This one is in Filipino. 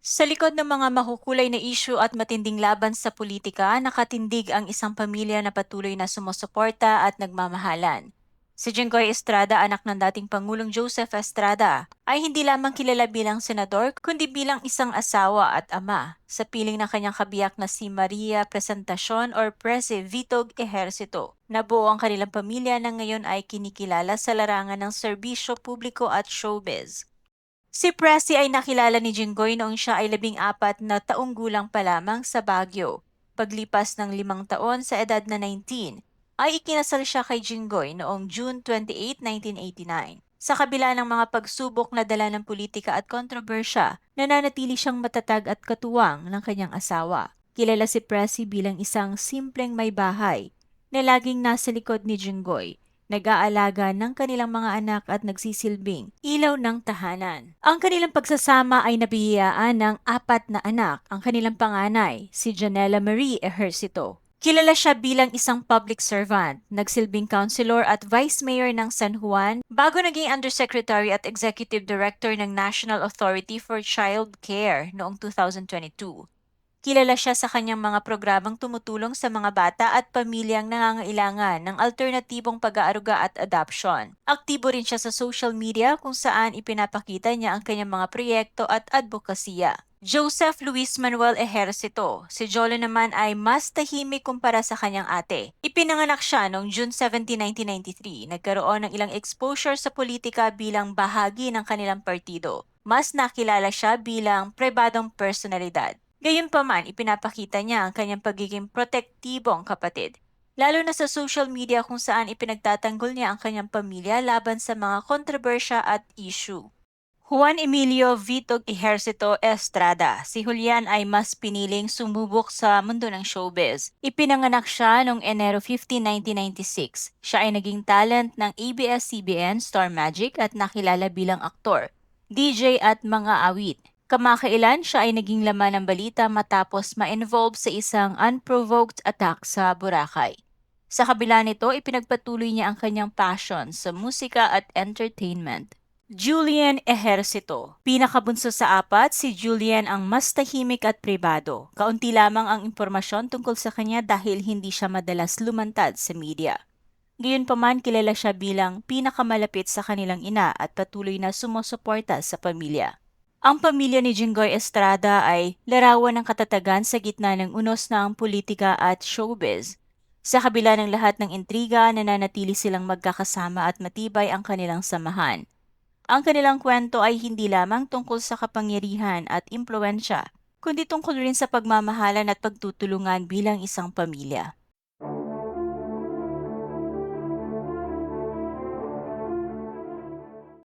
Sa likod ng mga mahukulay na isyu at matinding laban sa politika, nakatindig ang isang pamilya na patuloy na sumusuporta at nagmamahalan. Si Jinggoy Estrada, anak ng dating Pangulong Joseph Estrada, ay hindi lamang kilala bilang senador, kundi bilang isang asawa at ama sa piling ng kanyang kabiyak na si Maria Presentacion or Presi Vitog Ejercito. Nabuo ang kanilang pamilya na ngayon ay kinikilala sa larangan ng serbisyo publiko at showbiz. Si Presi ay nakilala ni Jinggoy noong siya ay labing apat na taong gulang pa lamang sa Baguio. Paglipas ng limang taon sa edad na 19, ay ikinasal siya kay Jinggoy noong June 28, 1989. Sa kabila ng mga pagsubok na dala ng politika at kontrobersya, nananatili siyang matatag at katuwang ng kanyang asawa. Kilala si Presi bilang isang simpleng may bahay na laging nasa likod ni Jinggoy nag-aalaga ng kanilang mga anak at nagsisilbing ilaw ng tahanan. Ang kanilang pagsasama ay nabiyayaan ng apat na anak, ang kanilang panganay, si Janela Marie Ejercito. Kilala siya bilang isang public servant, nagsilbing councilor at vice mayor ng San Juan bago naging undersecretary at executive director ng National Authority for Child Care noong 2022. Kilala siya sa kanyang mga programang tumutulong sa mga bata at pamilyang nangangailangan ng alternatibong pag-aaruga at adoption. Aktibo rin siya sa social media kung saan ipinapakita niya ang kanyang mga proyekto at advokasya. Joseph Luis Manuel Ejercito. Si Jolo naman ay mas tahimik kumpara sa kanyang ate. Ipinanganak siya noong June 17, 1993. Nagkaroon ng ilang exposure sa politika bilang bahagi ng kanilang partido. Mas nakilala siya bilang pribadong personalidad. Gayunpaman, ipinapakita niya ang kanyang pagiging protektibong kapatid. Lalo na sa social media kung saan ipinagtatanggol niya ang kanyang pamilya laban sa mga kontrobersya at issue. Juan Emilio Vito Ejercito Estrada. Si Julian ay mas piniling sumubok sa mundo ng showbiz. Ipinanganak siya noong Enero 15, 1996. Siya ay naging talent ng ABS-CBN Star Magic at nakilala bilang aktor, DJ at mga awit. Kamakailan siya ay naging laman ng balita matapos ma-involve sa isang unprovoked attack sa Boracay. Sa kabila nito, ipinagpatuloy niya ang kanyang passion sa musika at entertainment. Julian Ejercito. Pinakabunso sa apat, si Julian ang mas tahimik at pribado. Kaunti lamang ang impormasyon tungkol sa kanya dahil hindi siya madalas lumantad sa media. Gayunpaman kilala siya bilang pinakamalapit sa kanilang ina at patuloy na sumusuporta sa pamilya. Ang pamilya ni Jinggoy Estrada ay larawan ng katatagan sa gitna ng unos ng politika at showbiz. Sa kabila ng lahat ng intriga, nananatili silang magkakasama at matibay ang kanilang samahan. Ang kanilang kwento ay hindi lamang tungkol sa kapangyarihan at impluensya, kundi tungkol rin sa pagmamahalan at pagtutulungan bilang isang pamilya.